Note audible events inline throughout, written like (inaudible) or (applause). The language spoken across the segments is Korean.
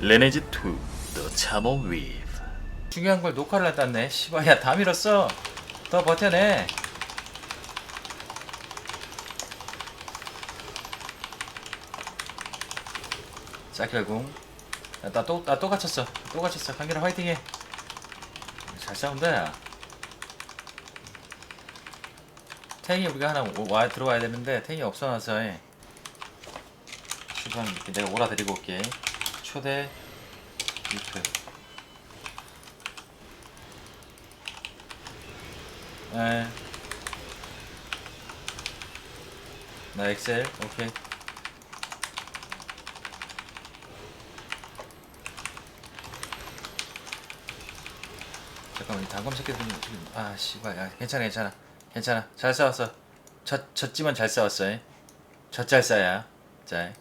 레네즈 2 The Chamon Weave 중요한 걸 녹화를 해놨네. 씨발, 야, 다 밀었어. 더 버텨내. 자, 결국. 야, 나 또, 갇혔어. 또 갇혔어. 강렬아, 화이팅 해. 잘 싸운다, 야. 탱이 우리가 하나 오- 와, 들어와야 되는데, 탱이 없어놔서, 해. 이렇게 내가 오라 데리고 올게. 초대, 리프. 에. 나 엑셀 오케이. 잠깐만 이 단검 새끼들 지금 아 씨발 야 괜찮아 괜찮아. 괜찮아. 잘 싸웠어. 졌 졌지만 잘 싸웠어 잉? 젖잘 싸야. 자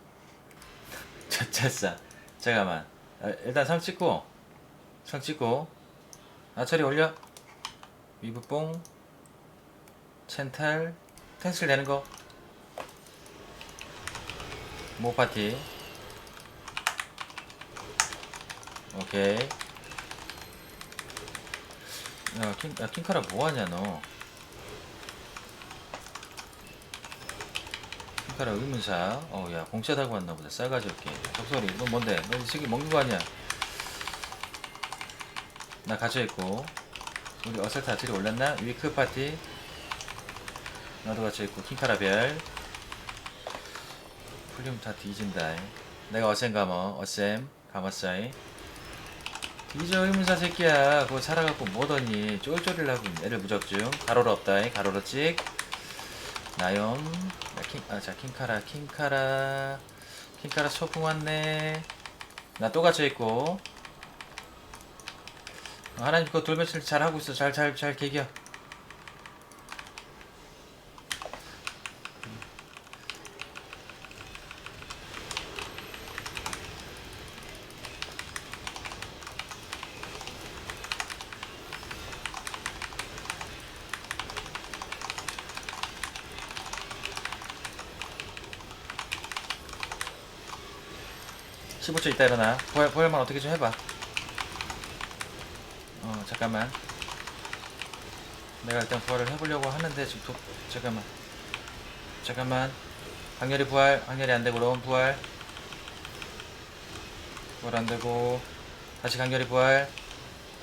(laughs) 젖잘 싸 잠깐만. 아, 일단 상 찍고 상 찍고. 아처리 올려. 위브뽕. 첸탈. 캔슬 되는 거. 모파티. 오케이. 야, 킹, 야 킹카라 뭐하냐 너 킹카라 의문사. 어야 공짜 달고 왔나 보다. 싸가지 없게 적소리 너 뭔데? 너이 새끼 먹는 거 아니야? 나 갇혀있고. 우리 어설트 들이 올랐나? 위크 파티. 나도 갇혀있고. 킹카라별. 풀리면 다 뒤진다. 내가 어셈 감어. 어셈 감았어이. 뒤져 의문사 새끼야. 그거 살아갖고 뭐더니 쫄쫄이라고 애를 무적중. 가로로 없다 가로로 찍 나염 야, 킹, 아, 자 킹카라 킹카라 킹카라 소풍 왔네 나 또 갇혀있고 어, 하나님 그거 돌매실 잘 하고 있어. 잘 잘 잘 개겨. (15초) 있다 일어나. 보혈, 보혈만 어떻게 좀 해봐. 어 잠깐만. 내가 일단 부활을 해보려고 하는데 지금 도, 잠깐만. 잠깐만. 강렬이 부활. 강렬이 안되고 로운 부활. 부활 안되고. 다시 강렬이 부활.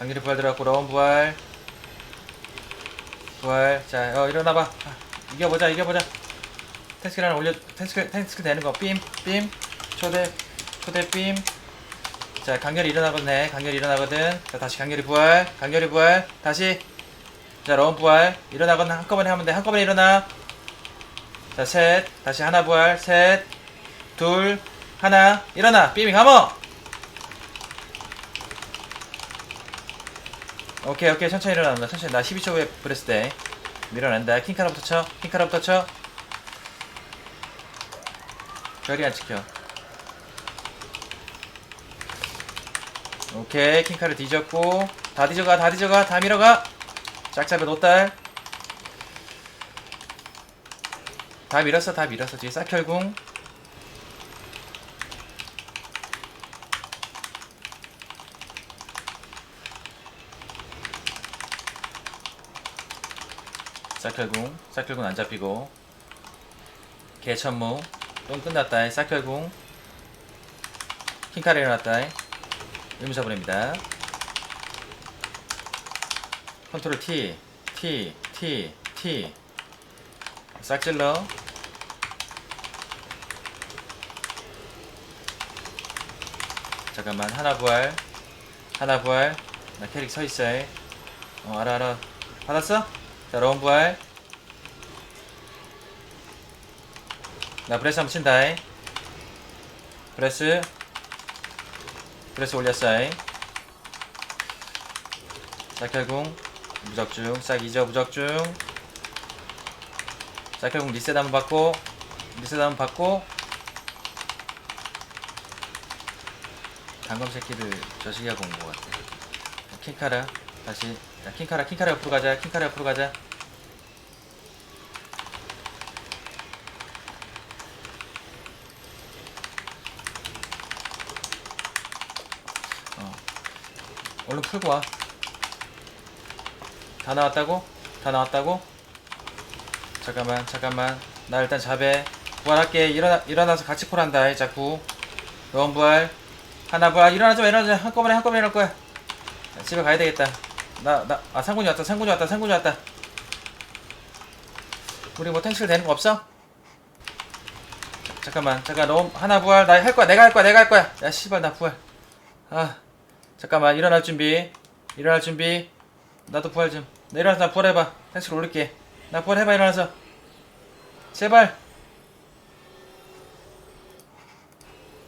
강렬이 부활 들어갔고 로운 부활. 부활. 자 어 일어나봐. 아, 이겨보자 이겨보자. 텐스킬 하나 올려 텐스킬 텐스킬 되는 거 빔빔. 초대 초대 빔 자, 강렬이 일어나거든. 강렬이 일어나거든. 자, 다시 강렬이 부활. 강렬이 부활. 다시. 자, 러운 부활. 일어나거든. 한꺼번에 하면 돼. 한꺼번에 일어나. 자, 셋. 다시 하나 부활. 셋. 둘. 하나. 일어나. 삐미 감어. 오케이, 오케이. 천천히 일어난다. 천천히. 나 12초 후에 브레스 돼. 밀어낸다. 킹카라부터 쳐. 킹카라부터 쳐. 별이 안 찍혀. 오케이 킹카를 뒤졌고 다 뒤져가 다 뒤져가 다 밀어가. 짝잡이 노딸. 다 밀었어 다 밀었어. 뒤에 싹혈궁. 싹혈궁. 싹혈궁 안 잡히고. 개천무 똥 끝났다 싹혈궁. 킹카를 일어났다 의무사 보냅니다. 컨트롤 T, T, T, T. 싹질러. 잠깐만, 하나 부활. 하나 부활. 나 캐릭 서있어. 어, 알아, 알아. 받았어? 자, 러운 부활. 나 브레스 한번 친다. 브레스. 그래서 올렸어요. 싹혈궁 무적중 싹 잊어 무적중 싹혈궁 리셋 한번 받고 리셋 한번 받고 단검 새끼를 저시기하고 온 것 같아. 킹카라 다시 야, 킹카라 킹카라 옆으로 가자 킹카라 옆으로 가자 얼른 풀고 와. 다 나왔다고? 다 나왔다고? 잠깐만, 잠깐만. 나 일단 잡해. 부활할게. 일어나, 일어나서 같이 콜한다. 자꾸. 너원 부활. 하나 부활. 일어나자, 일어나자. 한꺼번에, 한꺼번에 일어날 거야. 야, 집에 가야 되겠다. 나, 나, 아, 상군이 왔다, 상군이 왔다, 상군이 왔다. 우리 뭐 탱실 되는 거 없어? 자, 잠깐만, 잠깐, 너 하나 부활. 나 할 거야, 내가 할 거야, 내가 할 거야. 야, 씨발, 나 부활. 아, 잠깐만, 일어날 준비. 일어날 준비. 나도 부활 좀. 나 일어나서 나 부활해봐. 탱실 올릴게. 나 부활해봐, 일어나서. 제발.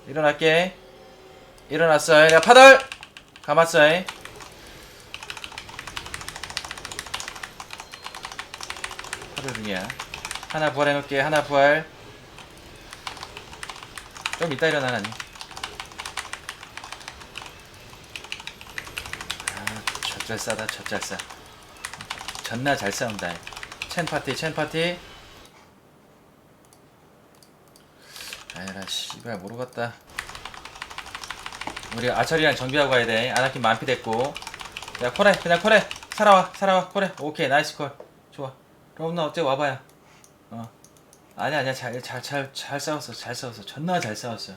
일어날게. 일어났어. 야, 파덜! 감았어. 파덜 중이야. 하나 부활해놓을게. 하나 부활. 좀 이따 일어나라니. 아, 젖잘 싸다, 젖잘 싸. 존나 잘 싸운다. 첸 파티, 첸 파티. 아이라, 씨발, 모르겠다. 우리 아철이랑 정비하고 가야 돼. 아나킨 만피 됐고. 야, 콜해. 그냥 콜해. 살아와, 살아와, 콜해. 오케이, 나이스 콜. 좋아. 그럼 나 어째 와봐요. 어. 아니야, 아니야. 잘, 잘, 잘, 잘 싸웠어. 잘 싸웠어. 존나 잘 싸웠어.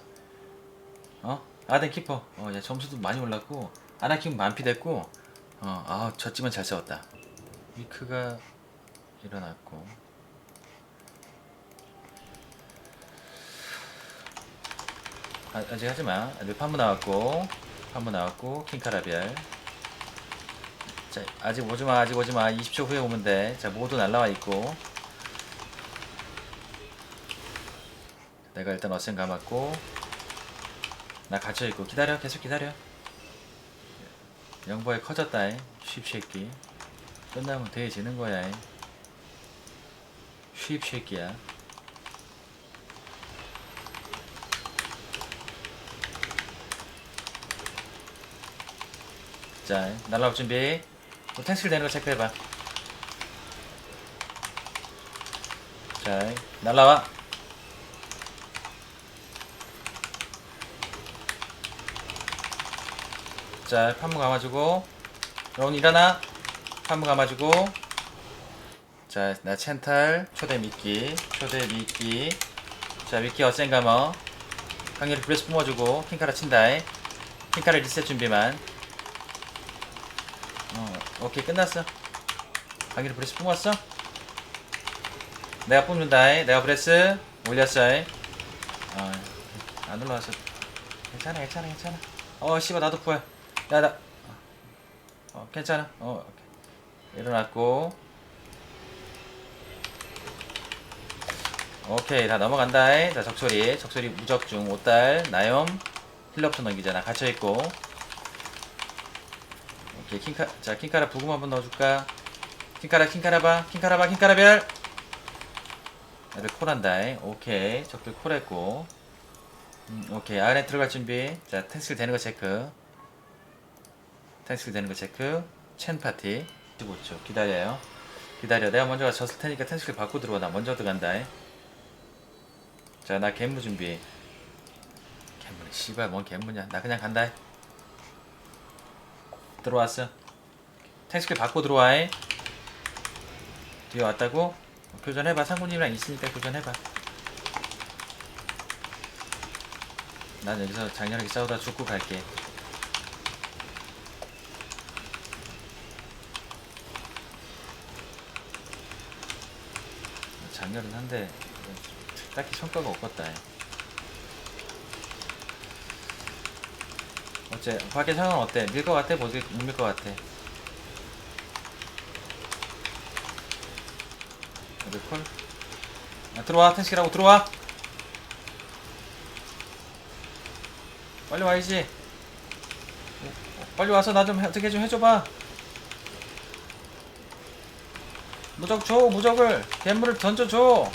어? 아덴 키퍼. 어, 야, 점수도 많이 올랐고. 아나킨 만피 됐고. 어, 아, 졌지만 잘 싸웠다. 위크가 일어났고. 아, 아직 하지 마. 늘 판무 나왔고, 판무 나왔고, 킹카라비알. 자, 아직 오지 마, 아직 오지 마. 20초 후에 오면 돼. 자, 모두 날라와 있고. 내가 일단 어센 감았고, 나 갇혀 있고 기다려, 계속 기다려. 영보에 커졌다, 이. 쉽새끼. 끝나면 돼지는 거야, 이. 쉽새끼야. 자, 날라올 준비. 뭐 탱실 되는 거 체크해봐. 자, 날라와. 자, 판무 감아주고. 여운 일어나. 판무 감아주고. 자, 나 첸탈. 초대 미끼. 초대 미끼. 자, 미끼 어센 감어. 강렬히 브레스 뿜어주고. 킹카라 친다. 킹카라 리셋 준비만. 어, 오케이 끝났어. 강기를 브레스 뿜었어? 내가 뿜는다. 내가 브레스 올렸어. 어, 안 올라와서 괜찮아, 괜찮아, 괜찮아. 어, 씨발 나도 부활. 야, 나. 어, 괜찮아. 어, 오케이. 일어났고. 오케이, 다 넘어간다. 자, 적소리, 적소리 무적중, 5달, 나염, 힐럽션 넘기잖아. 갇혀있고. 오케이 킹카 자 킹카라 부금 한번 넣어줄까 킹카라 킹카라 봐 킹카라 봐 킹카라 별 애들 콜한다 오케이 적들 콜했고 음, 오케이 아래 들어갈 준비 자 탱스킬 되는 거 체크 탱스킬 되는 거 체크 첸 파티 15초 기다려요 기다려 내가 먼저 졌을 테니까 탱스킬 받고 들어와 나 먼저 들어간다 자나 갯무 준비 갯무네 씨발 뭔 갯무냐 나 그냥 간다 들어왔어. 탱스킬 받고 들어와. 해. 뒤에 왔다고? 어, 교전해봐. 상군님이랑 있으니까 교전해봐. 난 여기서 장렬하게 싸우다 죽고 갈게. 장렬은 한데 딱히 성과가 없겠다. 어째 밖에 상황 어때? 밀 것 같아? 못밀 것 같아? 어디 콜? 아, 들어와 택시라고 들어와 빨리 와야지 어, 어, 빨리 와서 나 좀 어떻게 좀 해줘봐 무적 줘 무적을 괴물을 던져줘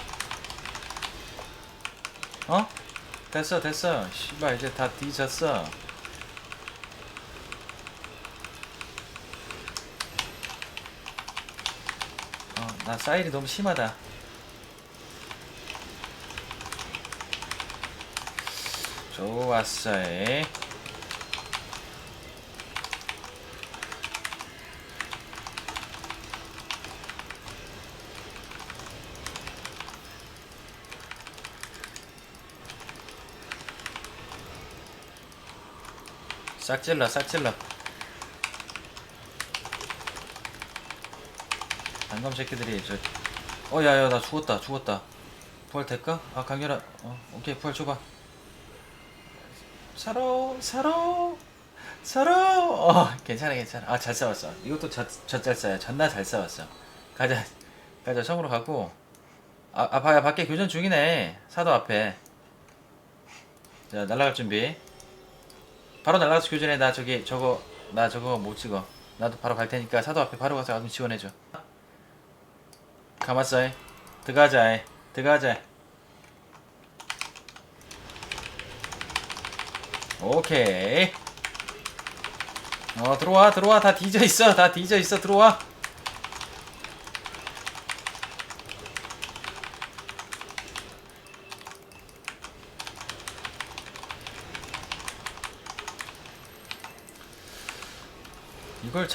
어? 됐어 됐어 씨발 이제 다 뒤졌어 어, 나 사일이 너무 심하다. 좋았어. 이. 싹 찔러 싹 찔러. 단검 새끼들이 저 어 야야 나 죽었다 죽었다. 부활 될까? 아 강렬아 어 오케이 부활 줘봐. 살아 살아 살아 어 괜찮아 괜찮아. 아 잘 싸웠어. 이것도 젖잘 싸요 존나 잘 싸웠어. 가자 가자. 섬으로 가고. 아, 아 봐, 밖에 교전 중이네. 사도 앞에. 자 날아갈 준비 바로 날아가서 교전해. 나 저기 저거 나 저거 못 찍어. 나도 바로 갈 테니까 사도 앞에 바로 가서 좀 지원해줘. 가만있어 들어가자 들어가자. 오케이. 어 들어와 들어와. 다 뒤져 있어. 다 뒤져 있어. 들어와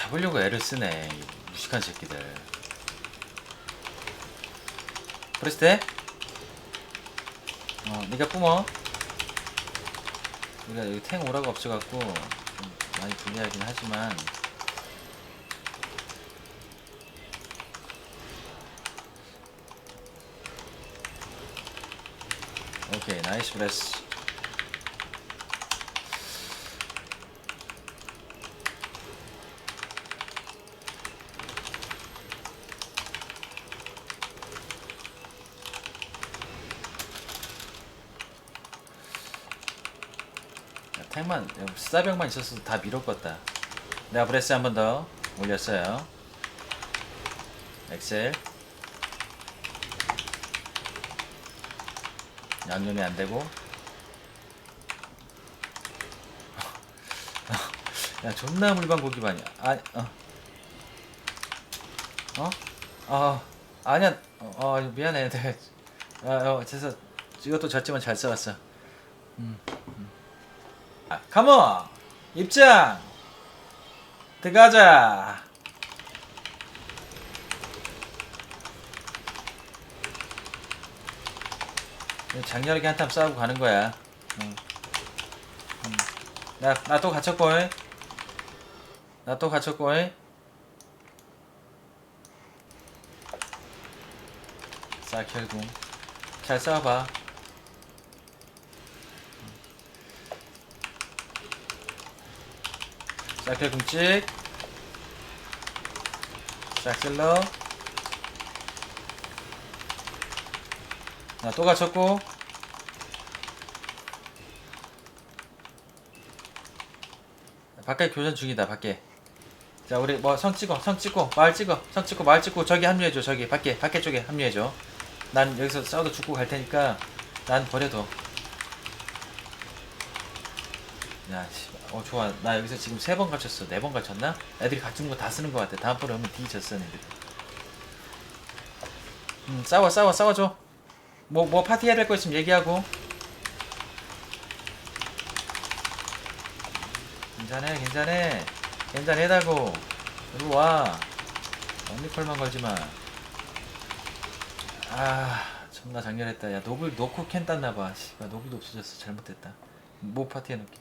잡으려고 애를 쓰네 이 무식한 새끼들. 프레스테 어 니가 뿜어. 우리가 여기 탱 오라가 없어갖고 좀 많이 불리하긴 하지만. 오케이 나이스 브레스 야, 탱만 스타병만 있었어도 다 밀었겠다. 내가 브레스 한 번 더 올렸어요. 엑셀. 양념이 안 되고. (laughs) 야 존나 물방 고기반이야 아 어. 어? 어 아니야. 어, 어 미안해. 내가 아, 어 그래서 이것도 졌지만 잘 싸웠어. 아, 컴온 입장. 들어가자. 장렬하게 한탐 싸우고 가는 거야. 응. 응. 나, 나 또 갇혔고. 나또 갇혔고. 쌀결궁 잘 싸워봐 쌀결 궁찍. 싹슬러. 나또 갇혔고. 밖에 교전 중이다 밖에. 자 우리 뭐성 찍어 성 찍고 마을 찍어 성 찍고 마을 찍고 저기 합류해줘 저기. 밖에 밖에 쪽에 합류해줘. 난 여기서 싸워도 죽고 갈 테니까 난 버려둬. 야, 씨, 어 좋아. 나 여기서 지금 세 번 갇혔어. 네 번 갇혔나? 애들이 갇힌 거 다 쓰는 거 같아. 다음번에 오면 뒤졌어, 애들. 음, 싸워, 싸워, 싸워줘. 뭐, 뭐 파티 해야 될 거 있으면 얘기하고. 괜찮해, 괜찮해. 괜찮해다고. 이리 와. 언니콜만 걸지 마. 아, 존나 장렬했다. 야, 노블 놓고 캔 땄나봐. 씨발, 노블도 없어졌어. 잘못됐다. 뭐 파티 해놓게.